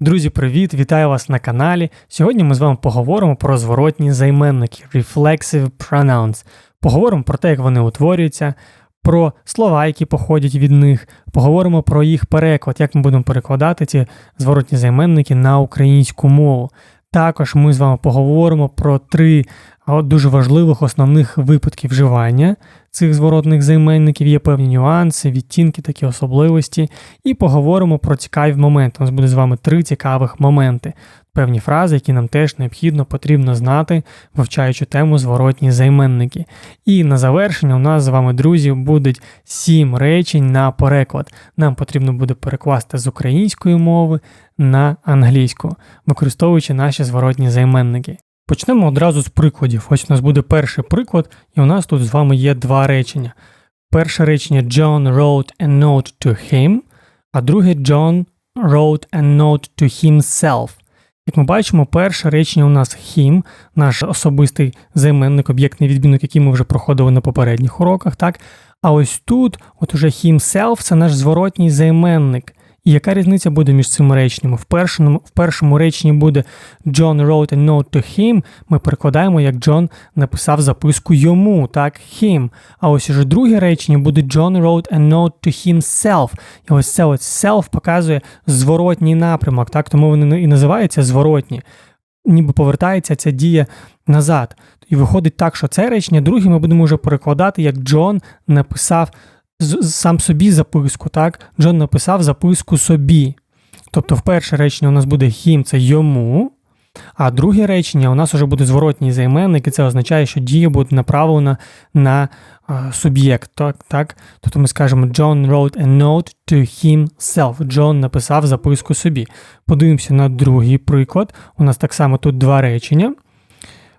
Друзі, привіт! Вітаю вас на каналі. Сьогодні ми з вами поговоримо про зворотні займенники Reflexive Pronouns. Поговоримо про те, як вони утворюються, про слова, які походять від них. Поговоримо про їх переклад, як ми будемо перекладати ці зворотні займенники на українську мову. Також ми з вами поговоримо про три дуже важливих основних випадки вживання цих зворотних займенників. Є певні нюанси, відтінки, такі особливості. І поговоримо про цікаві моменти. У нас буде з вами три цікавих моменти. Певні фрази, які нам теж необхідно потрібно знати, вивчаючи тему зворотні займенники. І на завершення у нас з вами, друзі, будуть сім речень на переклад. Нам потрібно буде перекласти з української мови на англійську, використовуючи наші зворотні займенники. Почнемо одразу з прикладів. Ось у нас буде перший приклад, і у нас тут з вами є два речення. Перше речення John wrote a note to him, а друге John wrote a note to himself. Як ми бачимо, перше речення у нас хім, наш особистий займенник, об'єктний відмінок, який ми вже проходили на попередніх уроках, так? А ось тут, от уже himself, це наш зворотній займенник. І яка різниця буде між цими реченнями? В першому в першому реченні буде John wrote a note to him. Ми перекладаємо, як Джон написав записку йому, так, him. А ось уже друге речення буде John wrote a note to himself. І ось це ось self показує зворотній напрямок, так, тому вони і називаються зворотні. Ніби повертається ця дія назад. І виходить так, що це речення друге ми будемо вже перекладати, як Джон написав сам собі записку, так? Джон написав записку собі. Тобто, в перше речення у нас буде him, це йому, а друге речення у нас вже буде зворотній займенник, і це означає, що дія буде направлена на а, суб'єкт. Так, так? Тобто ми скажемо John wrote a note to himself. Джон написав записку собі. Подивимося на другий приклад. У нас так само тут два речення.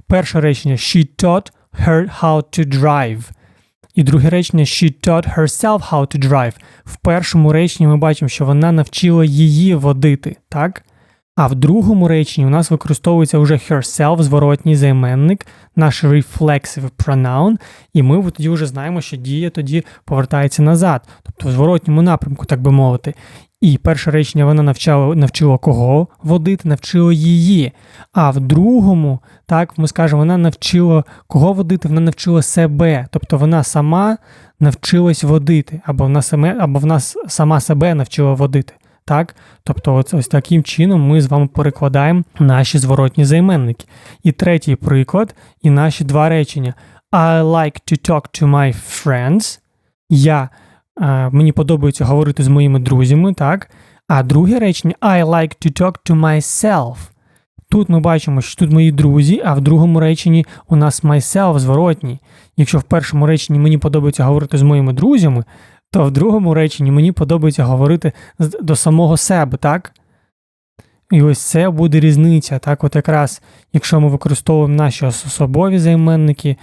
Перше речення She taught her how to drive. І друге речення She taught herself how to drive. В першому реченні ми бачимо, що вона навчила її водити, так? А в другому реченні у нас використовується вже herself, зворотній займенник, наш reflexive pronoun, і ми тоді вже знаємо, що дія тоді повертається назад, тобто в зворотньому напрямку, так би мовити. І перше речення вона навчала, навчила кого водити, навчила її. А в другому, так, ми скажемо, вона навчила кого водити, вона навчила себе. Тобто вона сама навчилась водити, або вона саме, або вона сама себе навчила водити. Так? Тобто, ось, ось таким чином ми з вами перекладаємо наші зворотні займенники. І третій приклад, і наші два речення. I like to talk to my friends. Я мені подобається говорити з моїми друзями, так? А друге речення I like to talk to myself. Тут ми бачимо, що тут мої друзі, а в другому реченні у нас myself зворотній. Якщо в першому реченні мені подобається говорити з моїми друзями, то в другому реченні мені подобається говорити до самого себе, так? І ось це буде різниця. Так, от якраз, якщо ми використовуємо наші особові займенники,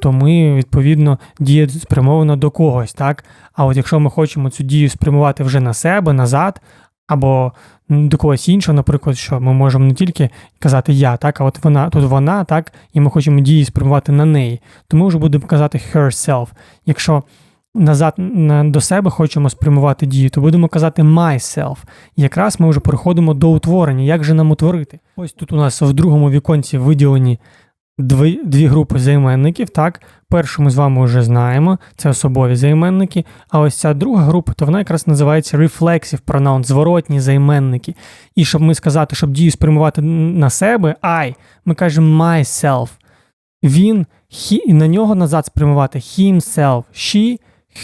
то ми, відповідно, дія спрямована до когось. так? А от якщо ми хочемо цю дію спрямувати вже на себе, назад, або до когось іншого, наприклад, що ми можемо не тільки казати я, так, а от вона тут вона, так, і ми хочемо дії спрямувати на неї, то ми вже будемо казати herself. Якщо назад до себе хочемо спрямувати дію, то будемо казати myself. І якраз ми вже переходимо до утворення. Як же нам утворити? Ось тут у нас в другому віконці виділені дві дві групи займенників. Так, першу ми з вами вже знаємо, це особові займенники. А ось ця друга група, то вона якраз називається reflexive pronoun, зворотні займенники. І щоб ми сказати, щоб дію спрямувати на себе, I, ми кажемо myself. Він, he, і на нього назад спрямувати himself, she,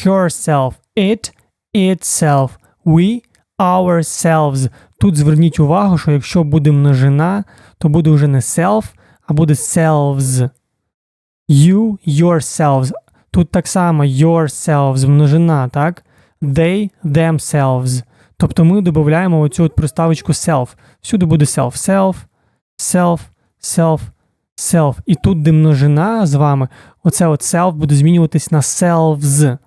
herself, it, itself, we, ourselves. Тут зверніть увагу, що якщо буде множина, то буде вже не self, а буде selves. You, yourselves. Тут так само yourselves множина, так? They, themselves. Тобто ми додаємо оцю от приставочку self. Всюди буде self. Self, self, self, self. І тут, де множина з вами, оце от self буде змінюватись на selves.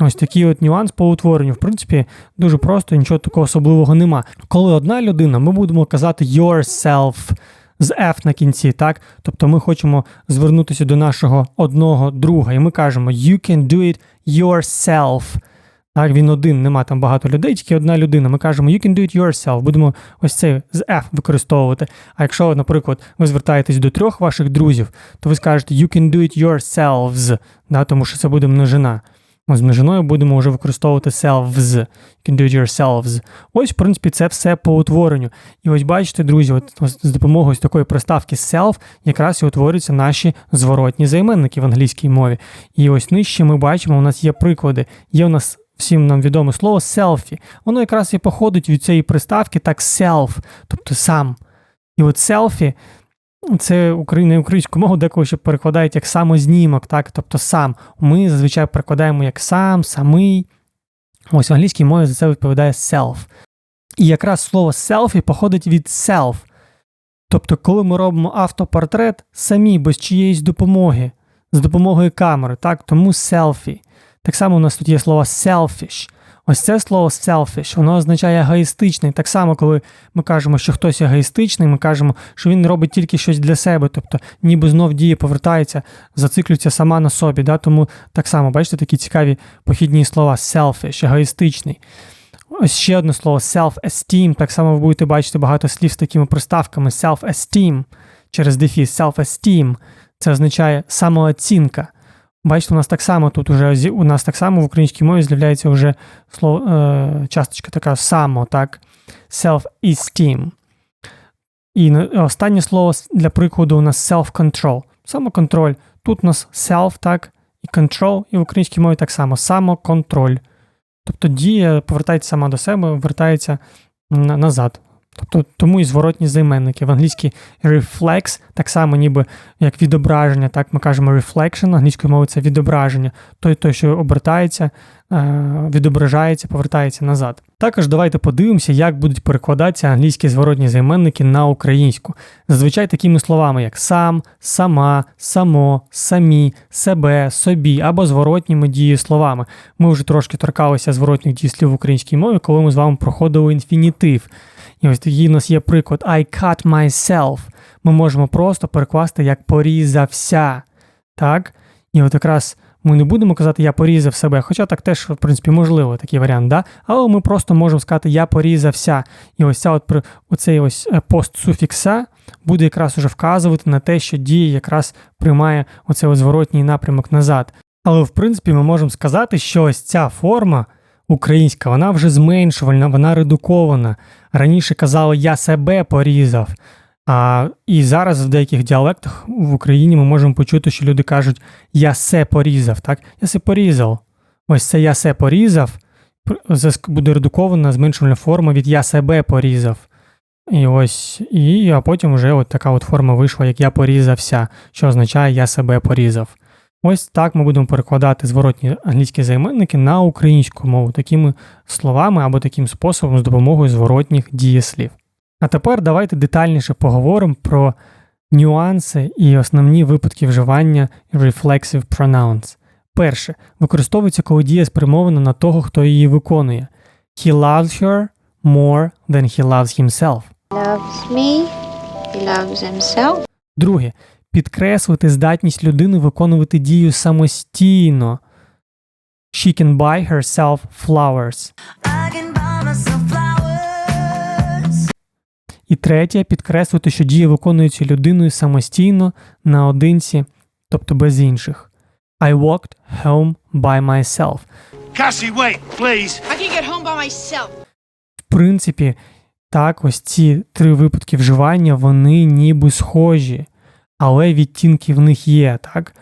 Ось такий от нюанс по утворенню. В принципі, дуже просто, нічого такого особливого нема. Коли одна людина, ми будемо казати yourself з F на кінці, так? Тобто ми хочемо звернутися до нашого одного друга, і ми кажемо You can do it yourself. Так, він один, нема там багато людей, тільки одна людина. Ми кажемо you can do it yourself. Будемо ось цей з F використовувати. А якщо, наприклад, ви звертаєтесь до трьох ваших друзів, то ви скажете you can do it yourselves, да, тому що це буде множина. Ми з множиною будемо вже використовувати selves. You can do it yourselves. Ось, в принципі, це все по утворенню. І ось бачите, друзі, от, з допомогою такої приставки self якраз і утворюються наші зворотні займенники в англійській мові. І ось нижче ми бачимо, у нас є приклади. Є у нас всім нам відоме слово селфі. Воно якраз і походить від цієї приставки так self, тобто сам. І от селфі це на українську мову деколи ще перекладають як самознімок, так? тобто сам. Ми зазвичай перекладаємо як сам, самий. Ось в англійській мові за це відповідає self. І якраз слово selfie походить від self. Тобто, коли ми робимо автопортрет самі без чиєїсь допомоги, з допомогою камери, так? тому селфі. Так само у нас тут є слово selfish. Ось це слово selfish, воно означає егоїстичний. Так само, коли ми кажемо, що хтось егоїстичний, ми кажемо, що він робить тільки щось для себе, тобто ніби знов дія повертається, зациклюється сама на собі. Да? Тому так само, бачите, такі цікаві похідні слова selfish, егоїстичний. Ось ще одне слово self-esteem. Так само ви будете бачити багато слів з такими приставками self-esteem через дефіс, self-esteem. Це означає самооцінка. Бачите, у нас так само тут уже у нас так само в українській мові з'являється вже слово, е, часточка така само, так? Self-esteem. І останнє слово для прикладу у нас self-control. Самоконтроль. Тут у нас self, так, і control, і в українській мові так само самоконтроль. Тобто дія повертається сама до себе, вертається назад. Тобто тому і зворотні займенники. В англійській reflex, так само, ніби як відображення, так ми кажемо reflection, англійською мовою це відображення. Той, той, що обертається, е, відображається, повертається назад. Також давайте подивимося, як будуть перекладатися англійські зворотні займенники на українську. Зазвичай такими словами, як сам, сама, само, самі, себе, собі або зворотніми дієсловами. Ми вже трошки торкалися зворотніх дієслів в українській мові, коли ми з вами проходили інфінітив. І ось такий у нас є приклад I cut myself. Ми можемо просто перекласти як порізався. Так? І от якраз ми не будемо казати Я порізав себе, хоча так теж, в принципі, можливо такий варіант, да? але ми просто можемо сказати Я порізався. І ось ця от, оцей ось е, постсуфікса буде якраз уже вказувати на те, що дія якраз приймає оцей зворотній напрямок назад. Але в принципі ми можемо сказати, що ось ця форма українська, вона вже зменшувальна, вона редукована. Раніше казали я себе порізав. А, І зараз в деяких діалектах в Україні ми можемо почути, що люди кажуть я се порізав. так? Я се порізав. Ось це я се порізав, буде редукована зменшувальна форма від я себе порізав. І ось, і, а потім вже от така от форма вийшла, як я порізався, що означає я себе порізав. Ось так ми будемо перекладати зворотні англійські займенники на українську мову такими словами або таким способом з допомогою зворотніх дієслів. А тепер давайте детальніше поговоримо про нюанси і основні випадки вживання reflexive pronouns. Перше, використовується, коли дія спрямована на того, хто її виконує. He loves her more than he loves himself. Loves me, he loves himself. Друге, підкреслити здатність людини виконувати дію самостійно. She can buy herself flowers. І третє підкреслити, що дія виконується людиною самостійно наодинці, тобто без інших. I walked home by myself. Cassie, wait, please. I can get home by myself. В принципі, так, ось ці три випадки вживання, вони ніби схожі але відтінки в них є, так?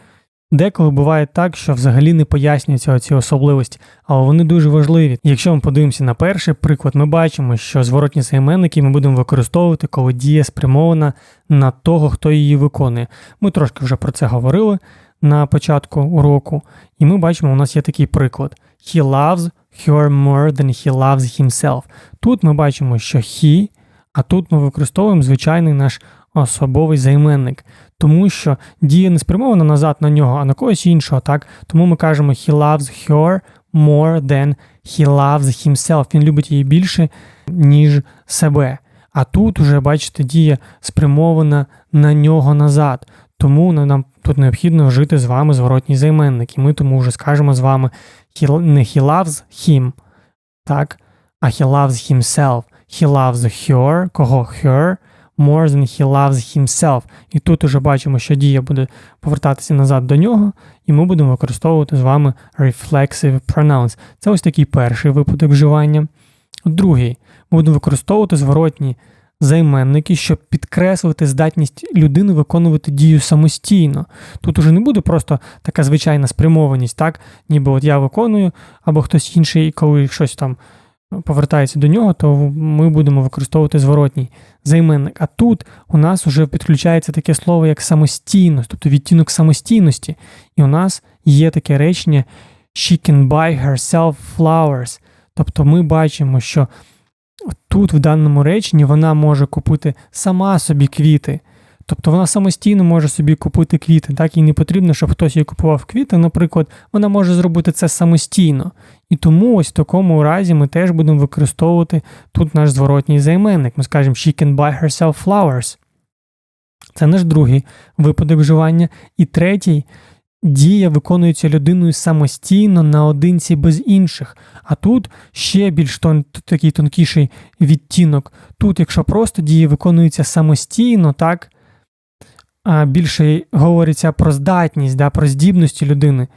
Деколи буває так, що взагалі не пояснюються ці особливості, але вони дуже важливі. Якщо ми подивимося на перший приклад, ми бачимо, що зворотні займенники ми будемо використовувати, коли дія спрямована на того, хто її виконує. Ми трошки вже про це говорили на початку уроку, і ми бачимо, у нас є такий приклад: He loves her more than he loves himself. Тут ми бачимо, що he, а тут ми використовуємо звичайний наш особовий займенник, тому що дія не спрямована назад на нього, а на когось іншого. так? Тому ми кажемо he loves her more than he loves himself. Він любить її більше, ніж себе. А тут уже, бачите, дія спрямована на нього назад. Тому нам тут необхідно вжити з вами зворотній займенник. І ми тому вже скажемо з вами he, не he loves him, так, а he loves himself. He loves her, кого her, more than he loves himself. І тут уже бачимо, що дія буде повертатися назад до нього, і ми будемо використовувати з вами reflexive pronouns. Це ось такий перший випадок вживання. Другий, ми будемо використовувати зворотні займенники, щоб підкреслити здатність людини виконувати дію самостійно. Тут уже не буде просто така звичайна спрямованість, так? Ніби от я виконую, або хтось інший, коли щось там повертається до нього, то ми будемо використовувати зворотній займенник. А тут у нас вже підключається таке слово як самостійність, тобто відтінок самостійності. І у нас є таке речення she can buy herself flowers. Тобто ми бачимо, що тут в даному реченні вона може купити сама собі квіти. Тобто вона самостійно може собі купити квіти. Так, їй не потрібно, щоб хтось їй купував квіти, наприклад, вона може зробити це самостійно. І тому ось в такому разі ми теж будемо використовувати тут наш зворотній займенник. Ми скажемо she can buy herself flowers. Це наш другий випадок вживання. І третій дія виконується людиною самостійно наодинці без інших. А тут ще більш тон, такий тонкіший відтінок. Тут, якщо просто дія виконується самостійно, так, більше говориться про здатність, да, про здібності людини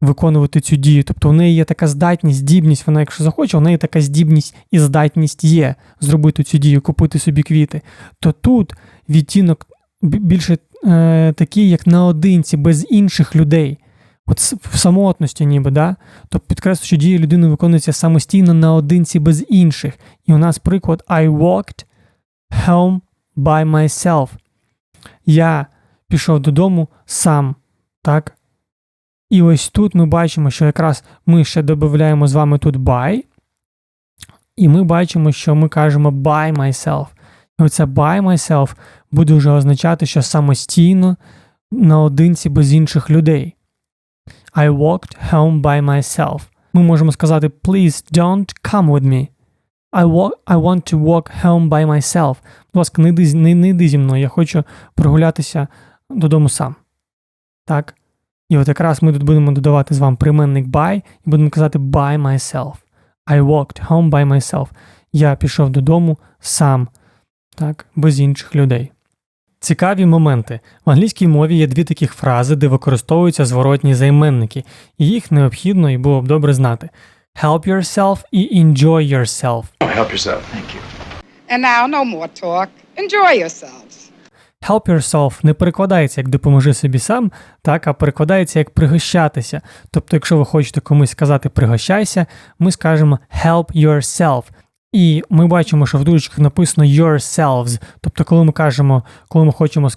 виконувати цю дію. Тобто у неї є така здатність, здібність, вона, якщо захоче, у неї така здібність і здатність є зробити цю дію, купити собі квіти. То тут відтінок більше е, такий, як наодинці, без інших людей. От в самотності, ніби, да? Тобто підкреслюю, що дія людини виконується самостійно наодинці без інших. І у нас приклад I walked home by myself. Я пішов додому сам. Так? І ось тут ми бачимо, що якраз ми ще додаємо з вами тут by, і ми бачимо, що ми кажемо by myself. І оце by myself буде вже означати, що самостійно наодинці без інших людей. I walked home by myself. Ми можемо сказати please don't come with me. I, walk, I want to walk home by myself. Будь ласка, не йди, не, не йди зі мною, я хочу прогулятися додому сам. Так? І от якраз ми тут будемо додавати з вами прийменник by і будемо казати by myself. I walked home by myself. Я пішов додому сам, так, без інших людей. Цікаві моменти. В англійській мові є дві таких фрази, де використовуються зворотні займенники, і їх необхідно і було б добре знати: help yourself і enjoy yourself. Help yourself. Thank you. And now, no more talk. Enjoy yourselves. Help yourself не перекладається як допоможи собі сам, так, а перекладається як пригощатися. Тобто, якщо ви хочете комусь сказати пригощайся, ми скажемо help yourself. І ми бачимо, що в дужечках написано yourselves. Тобто, коли ми кажемо, коли ми хочемо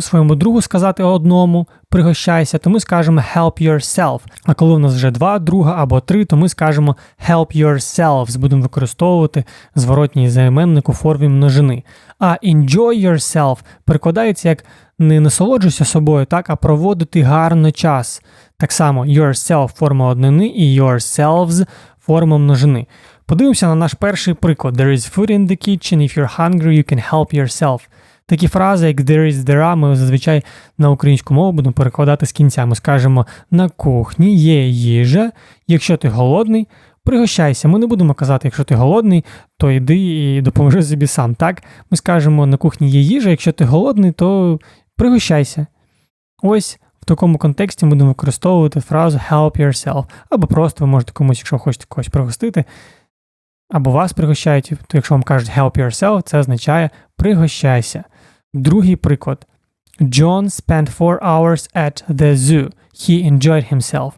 своєму другу сказати одному пригощайся, то ми скажемо help yourself. А коли в нас вже два друга або три, то ми скажемо help yourselves. Будемо використовувати зворотній займенник у формі множини. А enjoy yourself перекладається як не насолоджуйся собою, так, а проводити гарно час. Так само yourself форма однини і yourselves форма множини. Подивимося на наш перший приклад. There is food in the kitchen. If you're hungry, you can help yourself. Такі фрази, як there is, there are, ми зазвичай на українську мову будемо перекладати з кінця. Ми скажемо на кухні є їжа. Якщо ти голодний, пригощайся. Ми не будемо казати, якщо ти голодний, то йди і допоможи собі сам. Так? Ми скажемо на кухні є їжа, якщо ти голодний, то пригощайся. Ось в такому контексті будемо використовувати фразу help yourself. Або просто ви можете комусь, якщо хочете когось пригостити, або вас пригощають, то якщо вам кажуть help yourself, це означає пригощайся. Другий приклад. John spent four hours at the zoo. He enjoyed himself.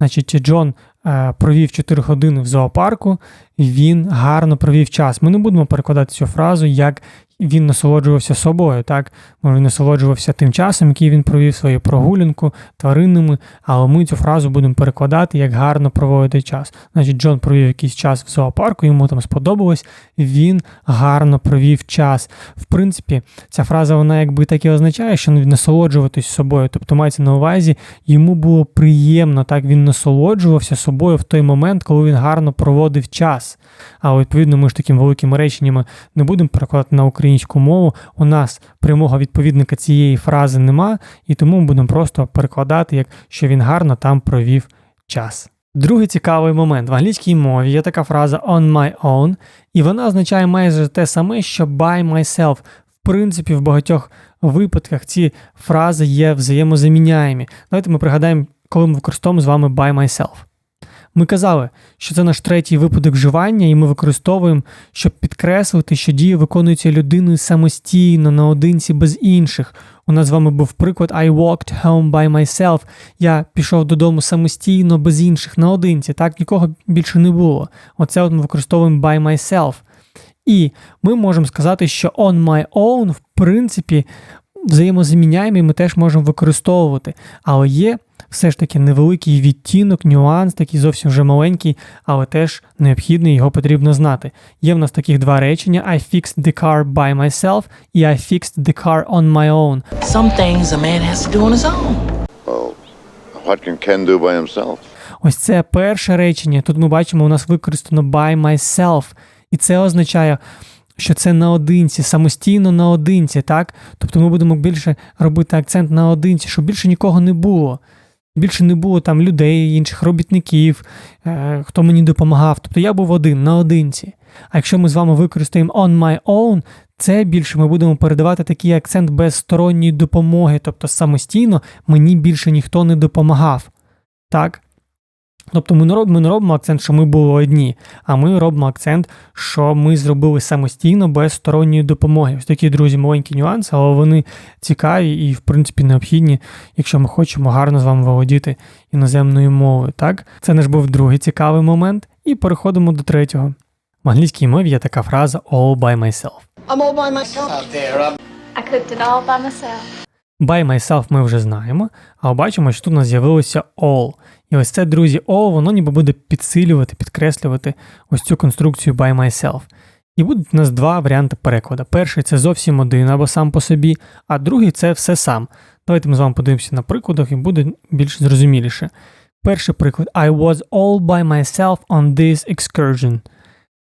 Значить, Джон е, провів 4 години в зоопарку, він гарно провів час. Ми не будемо перекладати цю фразу, як він насолоджувався собою, так? Може, насолоджувався тим часом, який він провів свою прогулянку тваринними, але ми цю фразу будемо перекладати як гарно проводити час. Значить, Джон провів якийсь час в зоопарку, йому там сподобалось, він гарно провів час. В принципі, ця фраза вона якби так і означає, що насолоджуватись собою. Тобто мається на увазі, йому було приємно, так він насолоджувався собою в той момент, коли він гарно проводив час. А відповідно, ми ж такими великими реченнями не будемо перекладати на українську мову. У нас прямого відповідника цієї фрази нема, і тому ми будемо просто перекладати, як що він гарно там провів час. Другий цікавий момент в англійській мові є така фраза on my own, і вона означає майже те саме, що by myself. В принципі, в багатьох випадках ці фрази є взаємозаміняємі. Давайте ми пригадаємо, коли ми використовуємо з вами by myself. Ми казали, що це наш третій випадок вживання, і ми використовуємо, щоб підкреслити, що дія виконується людиною самостійно, наодинці без інших. У нас з вами був приклад I walked home by myself. Я пішов додому самостійно, без інших, наодинці. Так, нікого більше не було. Оце от ми використовуємо by myself. І ми можемо сказати, що on my own, в принципі, взаємозаміняємо, і ми теж можемо використовувати. Але є все ж таки невеликий відтінок, нюанс, такий зовсім вже маленький, але теж необхідний, його потрібно знати. Є в нас таких два речення: I fixed the car by myself і I fixed the car on my own. Some things a man has to do on his own. Well, what can Ken do by himself? Ось це перше речення. Тут ми бачимо, у нас використано by myself. І це означає, що це наодинці, самостійно наодинці, так? Тобто ми будемо більше робити акцент наодинці, щоб більше нікого не було. Більше не було там людей, інших робітників, е, хто мені допомагав. Тобто я був один наодинці. А якщо ми з вами використаємо on my own, це більше ми будемо передавати такий акцент без сторонньої допомоги, тобто самостійно мені більше ніхто не допомагав. Так? Тобто ми не, роб, ми не робимо акцент, що ми були одні, а ми робимо акцент, що ми зробили самостійно без сторонньої допомоги. Ось такі, друзі, маленькі нюанси, але вони цікаві і, в принципі, необхідні, якщо ми хочемо гарно з вами володіти іноземною мовою. Так, це наш був другий цікавий момент, і переходимо до третього. В англійській мові є така фраза all by myself. I'm all by myself. I cooked it all by myself. By myself ми вже знаємо, а бачимо, що тут у нас з'явилося all. І ось це, друзі, all, воно ніби буде підсилювати, підкреслювати ось цю конструкцію by myself. І будуть у нас два варіанти перекладу. Перший це зовсім один або сам по собі, а другий це все сам. Давайте ми з вами подивимося на прикладах і буде більш зрозуміліше. Перший приклад: I was all by myself on this excursion.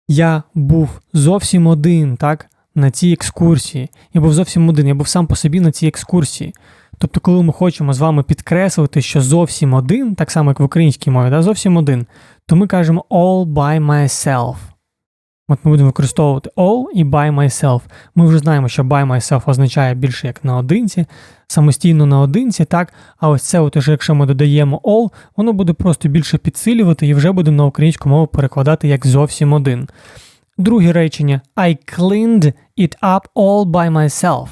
Я був зовсім один, так, на цій екскурсії. Я був зовсім один, я був сам по собі на цій екскурсії. Тобто, коли ми хочемо з вами підкреслити, що зовсім один, так само як в українській мові, да, зовсім один, то ми кажемо all by myself. От ми будемо використовувати all і by myself. Ми вже знаємо, що by myself означає більше як наодинці, самостійно наодинці, так? А ось це, от, якщо ми додаємо all, воно буде просто більше підсилювати і вже будемо на українську мову перекладати як зовсім один. Друге речення I cleaned it up all by myself.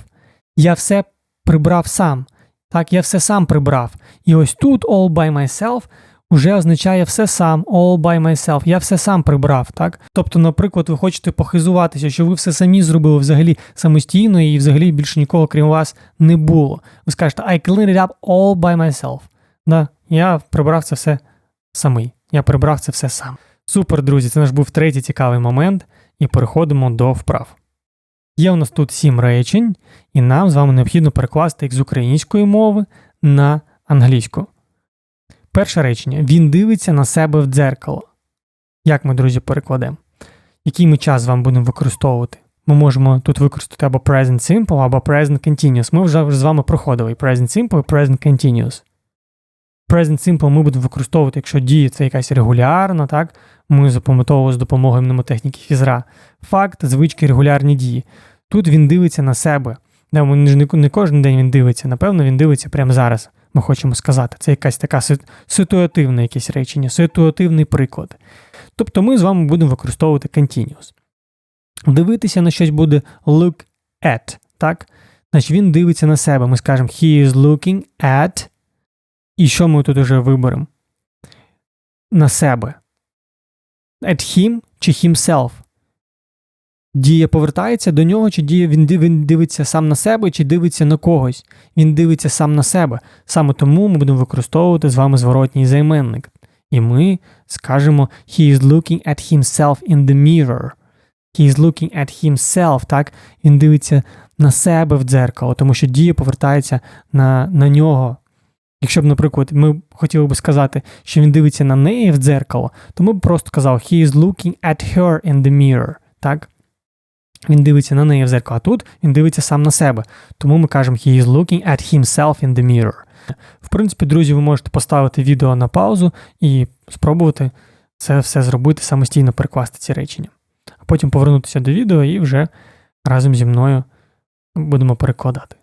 Я все прибрав сам. Так, я все сам прибрав. І ось тут all by myself уже означає все сам, all by myself. Я все сам прибрав, так? Тобто, наприклад, ви хочете похизуватися, що ви все самі зробили взагалі самостійно і взагалі більше нікого, крім вас, не було. Ви скажете, I cleaned it up all by myself. Да, я прибрав це все самий. Я прибрав це все сам. Супер, друзі, це наш був третій цікавий момент, і переходимо до вправ. Є у нас тут сім речень, і нам з вами необхідно перекласти їх з української мови на англійську. Перше речення: Він дивиться на себе в дзеркало. Як ми, друзі, перекладемо? Який ми час з вами будемо використовувати? Ми можемо тут використати або present simple, або present continuous. Ми вже з вами проходили present simple і present continuous. Present simple ми будемо використовувати, якщо дія це якась регулярна, так? Ми запам'ятовували з допомогою мнемотехніки фізра. Факт, звички, регулярні дії. Тут він дивиться на себе. Не, кожен день він дивиться, напевно, він дивиться прямо зараз. Ми хочемо сказати. Це якась така си- ситуативне якесь речення, ситуативний приклад. Тобто ми з вами будемо використовувати continuous. Дивитися на щось буде look at, так? Значить, він дивиться на себе. Ми скажемо he is looking at. І що ми тут уже виберемо? На себе. At him чи himself. Дія повертається до нього, чи дія він, він дивиться сам на себе, чи дивиться на когось. Він дивиться сам на себе. Саме тому ми будемо використовувати з вами зворотній займенник. І ми скажемо he is looking at himself in the mirror. He is looking at himself, так? Він дивиться на себе в дзеркало, тому що дія повертається на, на нього. Якщо б, наприклад, ми хотіли б сказати, що він дивиться на неї в дзеркало, то ми б просто казали he is looking at her in the mirror. Так? Він дивиться на неї в дзеркало, а тут він дивиться сам на себе. Тому ми кажемо he is looking at himself in the mirror. В принципі, друзі, ви можете поставити відео на паузу і спробувати це все зробити самостійно перекласти ці речення. А потім повернутися до відео і вже разом зі мною будемо перекладати.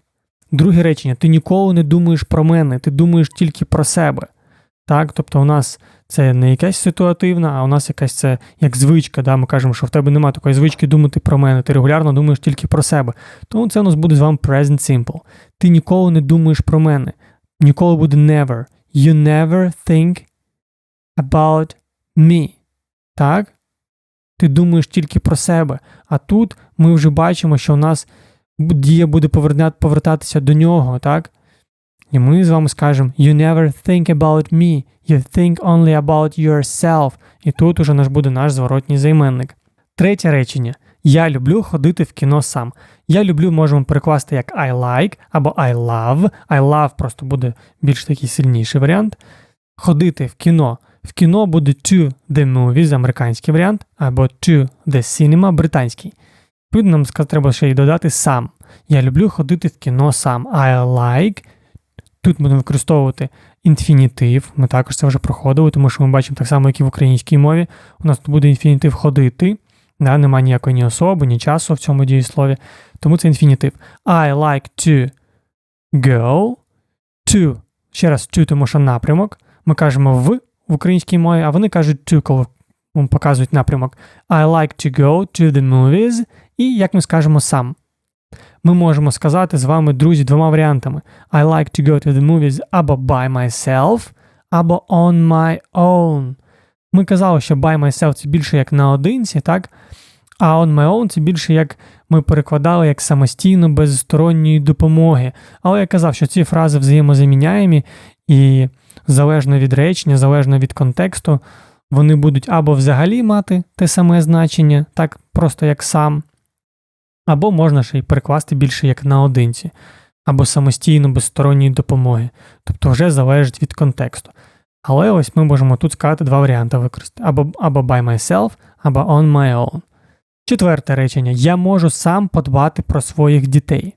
Друге речення: ти ніколи не думаєш про мене, ти думаєш тільки про себе. Так? Тобто у нас це не якась ситуативна, а у нас якась це як звичка. Да? Ми кажемо, що в тебе немає такої звички думати про мене, ти регулярно думаєш тільки про себе. Тому це у нас буде з вами present simple. Ти ніколи не думаєш про мене. Ніколи буде never. You never think about me. Так? Ти думаєш тільки про себе. А тут ми вже бачимо, що у нас дія буде повертатися до нього, так? І ми з вами скажемо You never think about me, you think only about yourself. І тут уже наш буде наш зворотній займенник. Третє речення. Я люблю ходити в кіно сам. Я люблю можемо перекласти як I like або I love. I love просто буде більш такий сильніший варіант. Ходити в кіно. В кіно буде to the movies, американський варіант, або to the cinema, британський. Відповідно, нам треба ще й додати сам. Я люблю ходити в кіно сам. I like. Тут будемо використовувати інфінітив. Ми також це вже проходили, тому що ми бачимо так само, як і в українській мові. У нас тут буде інфінітив ходити. Да, немає ніякої ні особи, ні часу в цьому дієслові. Тому це інфінітив. I like to go to. Ще раз to, тому що напрямок. Ми кажемо в в українській мові, а вони кажуть to, коли показують напрямок. I like to go to the movies. І як ми скажемо сам. Ми можемо сказати з вами, друзі, двома варіантами: I like to go to the movies або by myself, або on my own. Ми казали, що by myself це більше як наодинці, так? А on my own це більше як ми перекладали як самостійно без сторонньої допомоги. Але я казав, що ці фрази взаємозаміняємі і залежно від речення, залежно від контексту, вони будуть або взагалі мати те саме значення, так просто як сам, або можна ще й перекласти більше як наодинці, або самостійно без сторонньої допомоги. Тобто вже залежить від контексту. Але ось ми можемо тут сказати два варіанти використати: або, або by myself, або on my own. Четверте речення: я можу сам подбати про своїх дітей.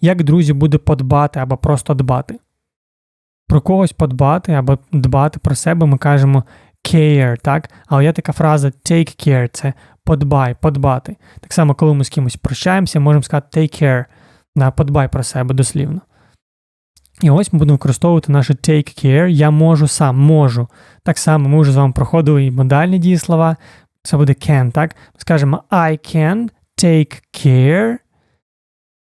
Як друзі буде подбати або просто дбати? Про когось подбати або дбати про себе ми кажемо care, так? Але є така фраза take care це подбай, подбати. Так само, коли ми з кимось прощаємося, можемо сказати take care, да, подбай про себе дослівно. І ось ми будемо використовувати наше take care, я можу сам, можу. Так само ми вже з вами проходили і модальні дієслова. Це буде can, так? Скажемо I can take care.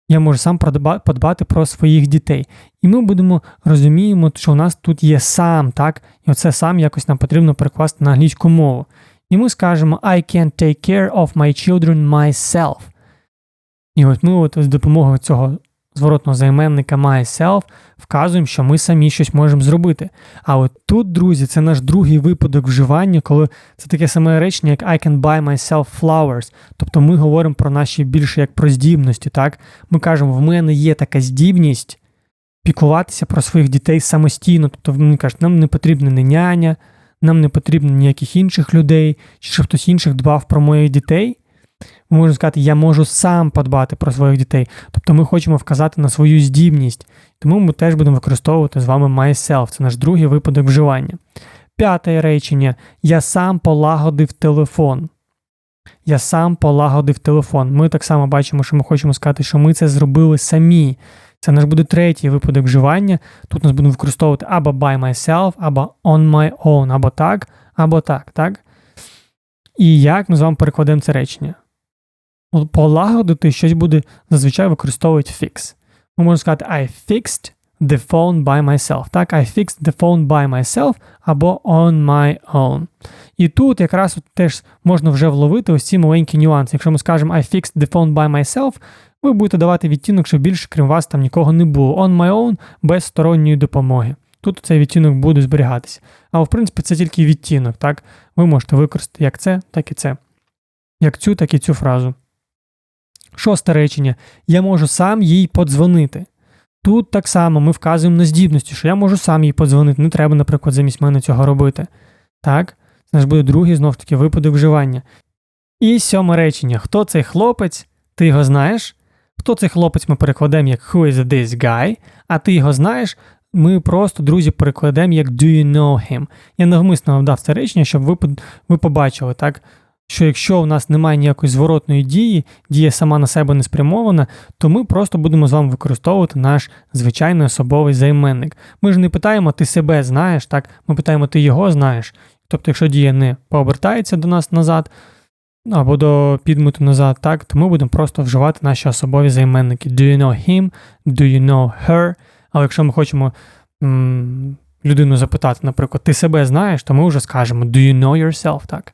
Я можу сам подбати про своїх дітей. І ми будемо розуміємо, що у нас тут є сам, так? І оце сам якось нам потрібно перекласти на англійську мову. І ми скажемо I can take care of my children myself. І от ми от з допомогою цього зворотного займенника myself вказуємо, що ми самі щось можемо зробити. А от тут, друзі, це наш другий випадок вживання, коли це таке саме речення, як I can buy myself flowers. Тобто ми говоримо про наші більше як про здібності. так? Ми кажемо, в мене є така здібність піклуватися про своїх дітей самостійно. Тобто вони кажуть, нам не потрібна не няня, нам не потрібно ніяких інших людей, чи щоб хтось інших дбав про моїх дітей. Ми можемо сказати, я можу сам подбати про своїх дітей. Тобто ми хочемо вказати на свою здібність. Тому ми теж будемо використовувати з вами myself. Це наш другий випадок вживання. П'яте речення. Я сам полагодив телефон. Я сам полагодив телефон. Ми так само бачимо, що ми хочемо сказати, що ми це зробили самі. Це наш буде третій випадок вживання. Тут нас будемо використовувати або by myself, або on my own, або так, або так, так? І як ми з вами перекладемо це речення? Полагодити щось буде зазвичай використовувати fix. Ми можемо сказати I fixed the phone by myself. Так, I fixed the phone by myself або on my own. І тут якраз теж можна вже вловити ось ці маленькі нюанси. Якщо ми скажемо I fixed the phone by myself, ви будете давати відтінок, що більше, крім вас, там нікого не було. On my own без сторонньої допомоги. Тут цей відтінок буде зберігатися. А в принципі, це тільки відтінок, так? Ви можете використати як це, так і це. Як цю, так і цю фразу. Шосте речення. Я можу сам їй подзвонити. Тут так само ми вказуємо на здібності, що я можу сам їй подзвонити, не треба, наприклад, замість мене цього робити. Так? Це ж буде другий знов таки випадок вживання. І сьоме речення. Хто цей хлопець? Ти його знаєш? Хто цей хлопець ми перекладемо як Who is this guy? А ти його знаєш? Ми просто, друзі, перекладемо як Do you know him? Я навмисно вам дав це речення, щоб ви, ви побачили, так? Що якщо у нас немає ніякої зворотної дії, дія сама на себе не спрямована, то ми просто будемо з вами використовувати наш звичайний особовий займенник. Ми ж не питаємо, ти себе знаєш, так? Ми питаємо, ти його знаєш. Тобто, якщо дія не пообертається до нас назад, або до підмуту назад, так, то ми будемо просто вживати наші особові займенники. Do you know him? Do you know her? Але якщо ми хочемо людину запитати, наприклад, ти себе знаєш, то ми вже скажемо Do you know yourself? Так.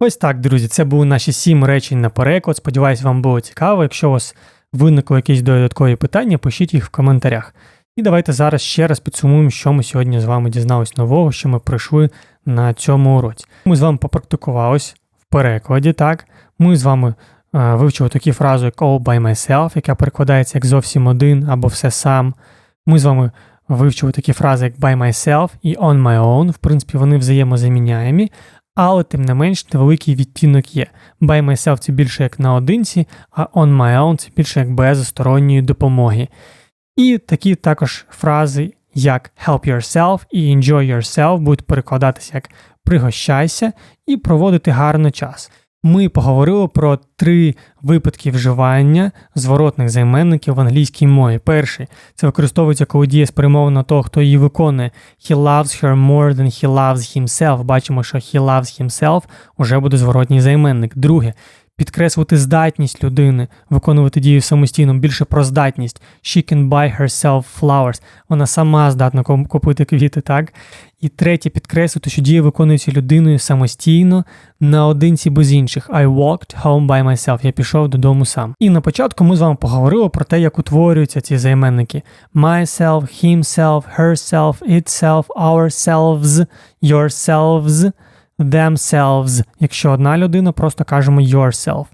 Ось так, друзі, це були наші сім речень на переклад. Сподіваюсь, вам було цікаво. Якщо у вас виникли якісь додаткові питання, пишіть їх в коментарях. І давайте зараз ще раз підсумуємо, що ми сьогодні з вами дізналися нового, що ми пройшли на цьому уроці. Ми з вами попрактикувалися в перекладі, так? Ми з вами е, вивчили такі фрази, як all by myself, яка перекладається як зовсім один або все сам. Ми з вами вивчили такі фрази, як by myself і on my own. В принципі, вони взаємозаміняємі, але тим не менш невеликий відтінок є. By myself це більше як наодинці, а on my own це більше як без сторонньої допомоги. І такі також фрази, як help yourself і enjoy yourself будуть перекладатися як пригощайся і проводити гарно час. Ми поговорили про три випадки вживання зворотних займенників в англійській мові. Перший це використовується, коли дія спрямована на того, хто її виконує. He loves her more than he loves himself. Бачимо, що he loves himself уже буде зворотній займенник. Друге підкреслити здатність людини виконувати дію самостійно, більше про здатність. She can buy herself flowers. Вона сама здатна куп- купити квіти, так? І третє підкреслити, що дія виконується людиною самостійно, наодинці без інших. I walked home by myself. Я пішов додому сам. І на початку ми з вами поговорили про те, як утворюються ці займенники: myself, himself, herself, itself, ourselves, yourselves themselves. Якщо одна людина, просто кажемо yourself.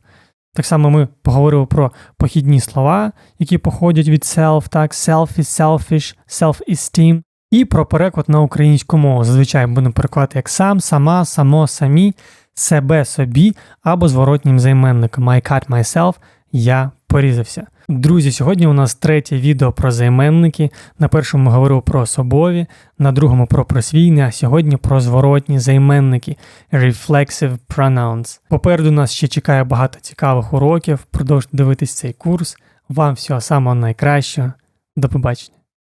Так само ми поговорили про похідні слова, які походять від self, так, self is selfish, self-esteem. І про переклад на українську мову. Зазвичай будемо перекладати як сам, сама, само, самі, себе, собі або зворотнім займенником I cut myself, я порізався. Друзі, сьогодні у нас третє відео про займенники. На першому говорив про особові, на другому про просвійні, а сьогодні про зворотні займенники Reflexive Pronouns. Попереду нас ще чекає багато цікавих уроків. Продовжуйте дивитись цей курс. Вам всього самого найкращого. До побачення.